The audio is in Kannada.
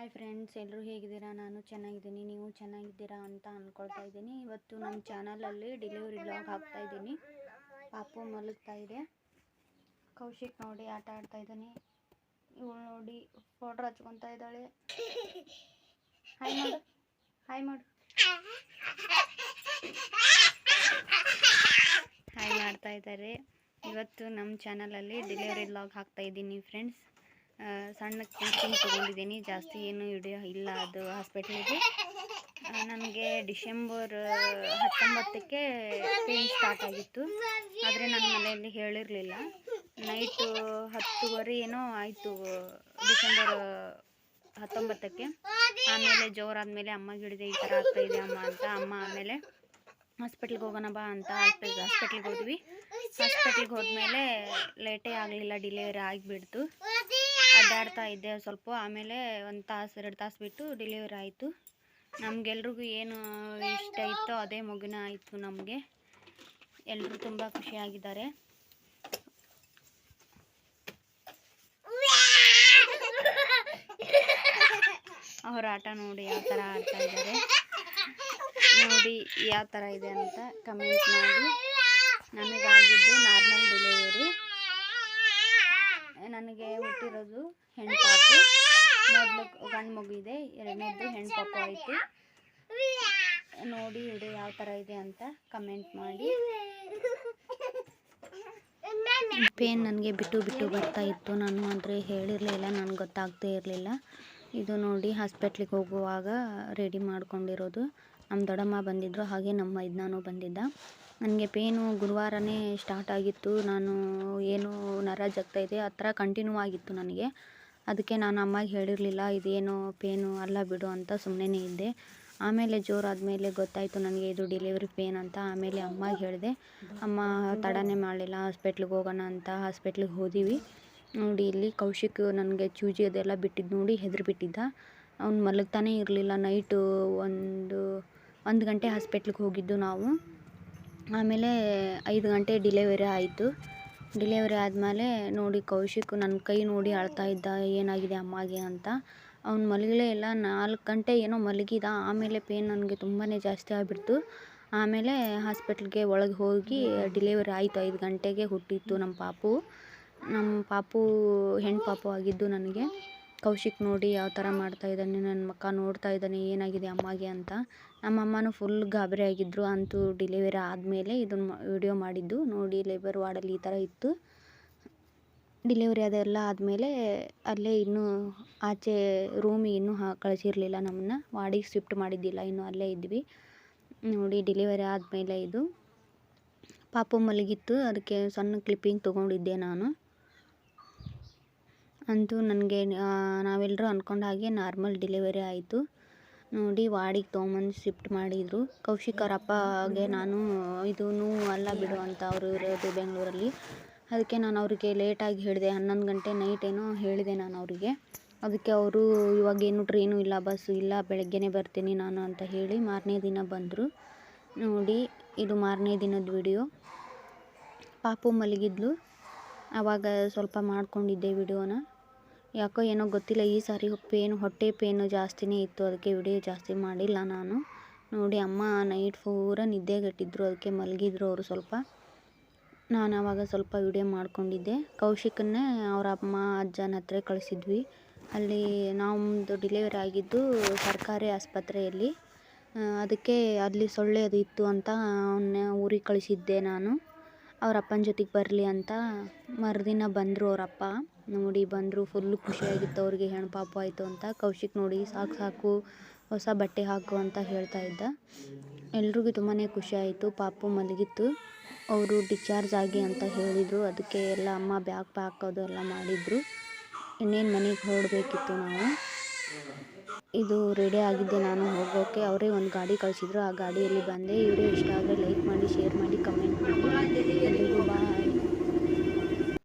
ಹಾಯ್ ಫ್ರೆಂಡ್ಸ್ ಎಲ್ಲರೂ ಹೇಗಿದ್ದೀರಾ? ನಾನು ಚೆನ್ನಾಗಿದ್ದೀನಿ. ನೀವು ಚೆನ್ನಾಗಿದ್ದೀರಾ ಅಂತ ಅಂದ್ಕೊಳ್ತಾ ಇದ್ದೀನಿ. ಇವತ್ತು ನಮ್ಮ ಚಾನಲಲ್ಲಿ ಡೆಲಿವರಿ ಬ್ಲಾಗ್ ಹಾಕ್ತಾ ಇದ್ದೀನಿ. ಪಾಪು ಮಲಗ್ತಾ ಇದೆ. ಕೌಶಿಕ್ ನೋಡಿ ಆಟ ಆಡ್ತಾ ಇದ್ದಾನೆ. ಇವಳು ನೋಡಿ ಫೋಟೋ ಹಚ್ಕೊತಾ ಇದ್ದಾಳೆ. ಹಾಯ್ ಮಾಡು. ಹಾಯ್ ಮಾಡು. ಹಾಯ್ ಮಾಡ್ತಾ ಇದ್ದಾರೆ. ಇವತ್ತು ನಮ್ಮ ಚಾನಲಲ್ಲಿ ಡೆಲಿವರಿ ಬ್ಲಾಗ್ ಹಾಕ್ತಾ ಇದ್ದೀನಿ ಫ್ರೆಂಡ್ಸ್ ಸಣ್ಣ ಕ್ಲಿಪ್ಪಿಂಗ್ ತೊಗೊಂಡಿದ್ದೀನಿ. ಜಾಸ್ತಿ ಏನು ವಿಡಿಯೋ ಇಲ್ಲ ಅದು ಹಾಸ್ಪಿಟ್ಲಿಗೆ. ನನಗೆ ಡಿಸೆಂಬರ್ ಹತ್ತೊಂಬತ್ತಕ್ಕೆ ಪೇನ್ ಸ್ಟಾರ್ಟ್ ಆಗಿತ್ತು. ಆದರೆ ನನ್ನ ಮನೆಯಲ್ಲಿ ಹೇಳಿರಲಿಲ್ಲ. ನೈಟು ಹತ್ತುವರೆ ಏನೋ ಆಯಿತು ಡಿಸೆಂಬರ್ ಹತ್ತೊಂಬತ್ತಕ್ಕೆ. ಆಮೇಲೆ ಜೋರಾದ್ಮೇಲೆ ಅಮ್ಮಗೆ ಹಿಡಿದೆ ಈ ಥರ ಆಗ್ತಾ ಇದೆ ಅಮ್ಮ ಅಂತ. ಅಮ್ಮ ಆಮೇಲೆ, ಹಾಸ್ಪಿಟ್ಲಿಗೆ ಹೋಗೋಣ ಬಾ ಅಂತ ಹಾಸ್ಪಿಟ್ಲ್, ಹಾಸ್ಪಿಟ್ಲಿಗೆ ಹೋದ್ವಿ. ಹಾಸ್ಪಿಟ್ಲಿಗೆ ಹೋದ್ಮೇಲೆ ಲೇಟೇ ಆಗಲಿಲ್ಲ ಡಿಲೆವರಿ ಆಗಿಬಿಡ್ತು. ಅಡ್ಡಾಡ್ತಾ ಇದ್ದೆ ಸ್ವಲ್ಪ. ಆಮೇಲೆ ಒಂದು ತಾಸು, ಎರಡು ತಾಸು ಬಿಟ್ಟು ಡೆಲಿವರಿ ಆಯಿತು. ನಮಗೆಲ್ರಿಗೂ ಏನು ಇಷ್ಟ ಇತ್ತೋ ಅದೇ ಮಗುನ ಆಯಿತು ನಮಗೆ. ಎಲ್ಲರೂ ತುಂಬ ಖುಷಿಯಾಗಿದ್ದಾರೆ ಅವ್ರ ಆಟ ನೋಡಿ ಯಾವ ಥರ ಆಡ್ತಾ ಇದ್ದಾರೆ. ನೋಡಿ ಯಾವ ಥರ ಇದೆ ಅಂತ ಕಮೆಂಟ್ ಮಾಡಿ. ನಮಗಾಗಿದ್ದು ನಾರ್ಮಲ್ ಡೆಲಿವರಿ ನನಗೆ ಹುಟ್ಟಿರೋದು ಹೆಣ್ಣು ಮೊದಲು ಗಂಡು ಮಗು ಇದೆ ಎರಡನೇದು ಹೆಣ್ಣು ಆಯಿತು. ನೋಡಿ ಇದು ಯಾವ ಥರ ಇದೆ ಅಂತ ಕಮೆಂಟ್ ಮಾಡಿ. ಪೇನ್ ನನಗೆ ಬಿಟ್ಟು ಬಿಟ್ಟು ಬರ್ತಾ ಇತ್ತು. ನಾನು ಅಂದರೆ ಹೇಳಿರಲಿಲ್ಲ ನನಗೆ ಗೊತ್ತಾಗ್ತೇ ಇರಲಿಲ್ಲ. ಇದು ನೋಡಿ ಹಾಸ್ಪಿಟ್ಲಿಗೆ ಹೋಗುವಾಗ ರೆಡಿ ಮಾಡ್ಕೊಂಡಿರೋದು. ನಮ್ಮ ದೊಡ್ಡಮ್ಮ ಬಂದಿದ್ದರು ಹಾಗೆ ನಮ್ಮ ಮೈದ್ನಾನು ಬಂದಿದ್ದ. ನನಗೆ ಪೇನು ಗುರುವಾರವೇ ಸ್ಟಾರ್ಟ್ ಆಗಿತ್ತು. ನಾನು ಏನು ನರ ಜಗ್ತಾ ಇದೆ, ಆ ಥರ ಕಂಟಿನ್ಯೂ ಆಗಿತ್ತು ನನಗೆ. ಅದಕ್ಕೆ ನಾನು ಅಮ್ಮಗೆ ಹೇಳಿರಲಿಲ್ಲ, ಇದೇನು ಪೇನು ಅಲ್ಲ ಬಿಡು ಅಂತ ಸುಮ್ಮನೆ ಇದ್ದೆ. ಆಮೇಲೆ ಜೋರಾದ ಮೇಲೆ ಗೊತ್ತಾಯಿತು ನನಗೆ ಇದು ಡೆಲಿವರಿ ಪೇನ್ ಅಂತ. ಆಮೇಲೆ ಅಮ್ಮಗೆ ಹೇಳಿದೆ, ಅಮ್ಮ, ತಡನೇ ಮಾಡಲಿಲ್ಲ, ಹಾಸ್ಪಿಟ್ಲಿಗೆ ಹೋಗೋಣ ಅಂತ. ಹಾಸ್ಪಿಟ್ಲಿಗೆ ಹೋದೀವಿ. ನೋಡಿ, ಇಲ್ಲಿ ಕೌಶಿಕ್ ನನಗೆ ಚೂಜಿ ಅದೆಲ್ಲ ಬಿಟ್ಟಿದ್ದು ನೋಡಿ ಹೆದ್ರು ಬಿಟ್ಟಿದ್ದ. ಅವ್ನು ಮಲಗ್ತಾನೇ ಇರಲಿಲ್ಲ. ನೈಟು ಒಂದು ಒಂದು ಗಂಟೆ ಹಾಸ್ಪಿಟ್ಲಿಗೆ ಹೋಗಿದ್ದು ನಾವು. ಆಮೇಲೆ ಐದು ಗಂಟೆ ಡಿಲೆವರಿ ಆಯಿತು. ಡಿಲೆವರಿ ಆದಮೇಲೆ ನೋಡಿ ಕೌಶಿಕ್ ನನ್ನ ಕೈ ನೋಡಿ ಅಳ್ತಾ ಇದ್ದ, ಏನಾಗಿದೆ ಅಮ್ಮಗೆ ಅಂತ. ಅವ್ನು ಮಲಗಲೇ ಇಲ್ಲ, ನಾಲ್ಕು ಗಂಟೆ ಏನೋ ಮಲಗಿದ. ಆಮೇಲೆ ಪೇನ್ ನನಗೆ ತುಂಬಾ ಜಾಸ್ತಿ ಆಗಿಬಿಡ್ತು. ಆಮೇಲೆ ಹಾಸ್ಪಿಟ್ಲಿಗೆ ಒಳಗೆ ಹೋಗಿ ಡಿಲೆವರಿ ಆಯಿತು. ಐದು ಗಂಟೆಗೆ ಹುಟ್ಟಿತ್ತು ನಮ್ಮ ಪಾಪು. ನಮ್ಮ ಪಾಪು ಹೆಣ್ಣು ಪಾಪು ಆಗಿದ್ದು ನನಗೆ. ಕೌಶಿಕ್ ನೋಡಿ ಯಾವ ಥರ ಮಾಡ್ತಾ ಇದ್ದಾನೆ, ನನ್ನ ಮಕ್ಕ ನೋಡ್ತಾ ಇದ್ದಾನೆ, ಏನಾಗಿದೆ ಅಮ್ಮಗೆ ಅಂತ. ನಮ್ಮ ಅಮ್ಮನೂ ಫುಲ್ ಗಾಬರಿ ಆಗಿದ್ದರು ಅಂತೂ ಡಿಲಿವರಿ ಆದಮೇಲೆ ಇದನ್ನು ವಿಡಿಯೋ ಮಾಡಿದ್ದು. ನೋಡಿ ಲೇಬರ್ ವಾರ್ಡಲ್ಲಿ ಈ ಥರ ಇತ್ತು. ಡಿಲಿವರಿ ಅದೆಲ್ಲ ಆದಮೇಲೆ ಅಲ್ಲೇ ಇನ್ನೂ ಆಚೆ ರೂಮಿಗೆ ಇನ್ನೂ ಹಾ, ಕಳಿಸಿರಲಿಲ್ಲ ನಮ್ಮನ್ನ. ವಾರ್ಡಿಗೆ ಶಿಫ್ಟ್ ಮಾಡಿದ್ದಿಲ್ಲ, ಇನ್ನೂ ಅಲ್ಲೇ ಇದ್ವಿ. ನೋಡಿ ಡೆಲಿವರಿ ಆದಮೇಲೆ ಇದು. ಪಾಪು ಮಲಗಿತ್ತು, ಅದಕ್ಕೆ ಸಣ್ಣ ಕ್ಲಿಪ್ಪಿಂಗ್ ತೊಗೊಂಡಿದ್ದೆ ನಾನು. ಅಂತೂ ನನಗೆ ನಾವೆಲ್ಲರೂ ಅಂದ್ಕೊಂಡ ಹಾಗೆ ನಾರ್ಮಲ್ ಡೆಲಿವರಿ ಆಯಿತು. ನೋಡಿ ವಾರ್ಡಿಗೆ ತೊಗೊಂಬಂದು ಶಿಫ್ಟ್ ಮಾಡಿದರು. ಕೌಶಿಕ್ ನಾನು, ಇದು ನೋವು ಅಲ್ಲ ಬಿಡು ಅಂತ ಅವರು ಇರೋದು ಬೆಂಗಳೂರಲ್ಲಿ. ಅದಕ್ಕೆ ನಾನು ಅವರಿಗೆ ಲೇಟಾಗಿ ಹೇಳಿದೆ. ಹನ್ನೊಂದು ಗಂಟೆ ನೈಟ್ ಏನೋ ಹೇಳಿದೆ ನಾನು ಅವರಿಗೆ. ಅದಕ್ಕೆ ಅವರು ಇವಾಗೇನು ಟ್ರೈನು ಇಲ್ಲ ಬಸ್ಸು ಇಲ್ಲ, ಬೆಳಗ್ಗೆನೇ ಬರ್ತೀನಿ ನಾನು ಅಂತ ಹೇಳಿ ಮಾರನೇ ದಿನ ಬಂದರು. ನೋಡಿ, ಇದು ಮಾರನೇ ದಿನದ ವಿಡಿಯೋ ಪಾಪು ಮಲಗಿದ್ಲು. ಆವಾಗ ಸ್ವಲ್ಪ ಮಾಡ್ಕೊಂಡಿದ್ದೆ ವಿಡಿಯೋನ ಯಾಕೋ ಏನೋ ಗೊತ್ತಿಲ್ಲ, ಈ ಸಾರಿ ಪೇನ್, ಹೊಟ್ಟೆ ಪೇನು ಜಾಸ್ತಿನೇ ಇತ್ತು, ಅದಕ್ಕೆ ವಿಡಿಯೋ ಜಾಸ್ತಿ ಮಾಡಿಲ್ಲ ನಾನು. ನೋಡಿ, ಅಮ್ಮ ನೈಟ್ ಪೂರ ನಿದ್ದೆಗೆಟ್ಟಿದ್ರು ಅದಕ್ಕೆ ಮಲಗಿದ್ರು ಅವರು ಸ್ವಲ್ಪ. ನಾನು ಆವಾಗ ಸ್ವಲ್ಪ ವಿಡಿಯೋ ಮಾಡ್ಕೊಂಡಿದ್ದೆ. ಕೌಶಿಕನ್ನೇ ಅವರ ಅಮ್ಮ, ಅಜ್ಜನ ಹತ್ರ ಕಳಿಸಿದ್ವಿ. ಅಲ್ಲಿ ನಮ್ಮದು ಡಿಲಿವರಿ ಆಗಿದ್ದು ಸರ್ಕಾರಿ ಆಸ್ಪತ್ರೆಯಲ್ಲಿ. ಅದಕ್ಕೆ ಅಲ್ಲಿ ಸೊಳ್ಳೆ ಅದು ಇತ್ತು ಅಂತ ಅವನ್ನ ಊರಿಗೆ ಕಳಿಸಿದ್ದೆ ನಾನು. ಅವರಪ್ಪನ ಜೊತೆಗೆ ಬರಲಿ ಅಂತ ಮರುದಿನ ಬಂದರು ಅವರಪ್ಪ ನೋಡಿ ಬಂದರು ಫುಲ್ ಖುಷಿಯಾಗಿತ್ತು, ಅವ್ರಿಗೆ ಹೆಣ್ಣು ಪಾಪು ಆಯಿತು ಅಂತ. ಕೌಶಿಕ್ ನೋಡಿ, ಸಾಕು ಸಾಕು, ಹೊಸ ಬಟ್ಟೆ ಹಾಕು ಅಂತ ಹೇಳ್ತಾ ಇದ್ದ. ಎಲ್ರಿಗೂ ತುಂಬಾ ಖುಷಿ ಆಯಿತು, ಪಾಪು ಮಲಗಿತ್ತು. ಅವರು ಡಿಸ್ಚಾರ್ಜ್ ಆಗಿ ಅಂತ ಹೇಳಿದರು. ಅದಕ್ಕೆ ಎಲ್ಲ ಅಮ್ಮ ಬ್ಯಾಗ್ ಪ್ಯಾಕ್ ಅದು ಎಲ್ಲ ಮಾಡಿದರು. ಇನ್ನೇನು ಮನೆಗೆ ಹೊರಡಬೇಕಿತ್ತು ನಾವು. ಇದು ರೆಡಿ ಆಗಿದ್ದೆ ನಾನು ಹೋಗೋಕ್ಕೆ ಅವರೇ ಒಂದು ಗಾಡಿ ಕಳಿಸಿದ್ರು. ಆ ಗಾಡಿಯಲ್ಲಿ ಬಂದೆ. ಇವರೇ ಇಷ್ಟ ಆದರೆ ಲೈಕ್ ಮಾಡಿ ಶೇರ್ ಮಾಡಿ ಕಮೆಂಟ್ ಮಾಡಿ. ಎಲ್ರಿಗೂ ಬಾಯ್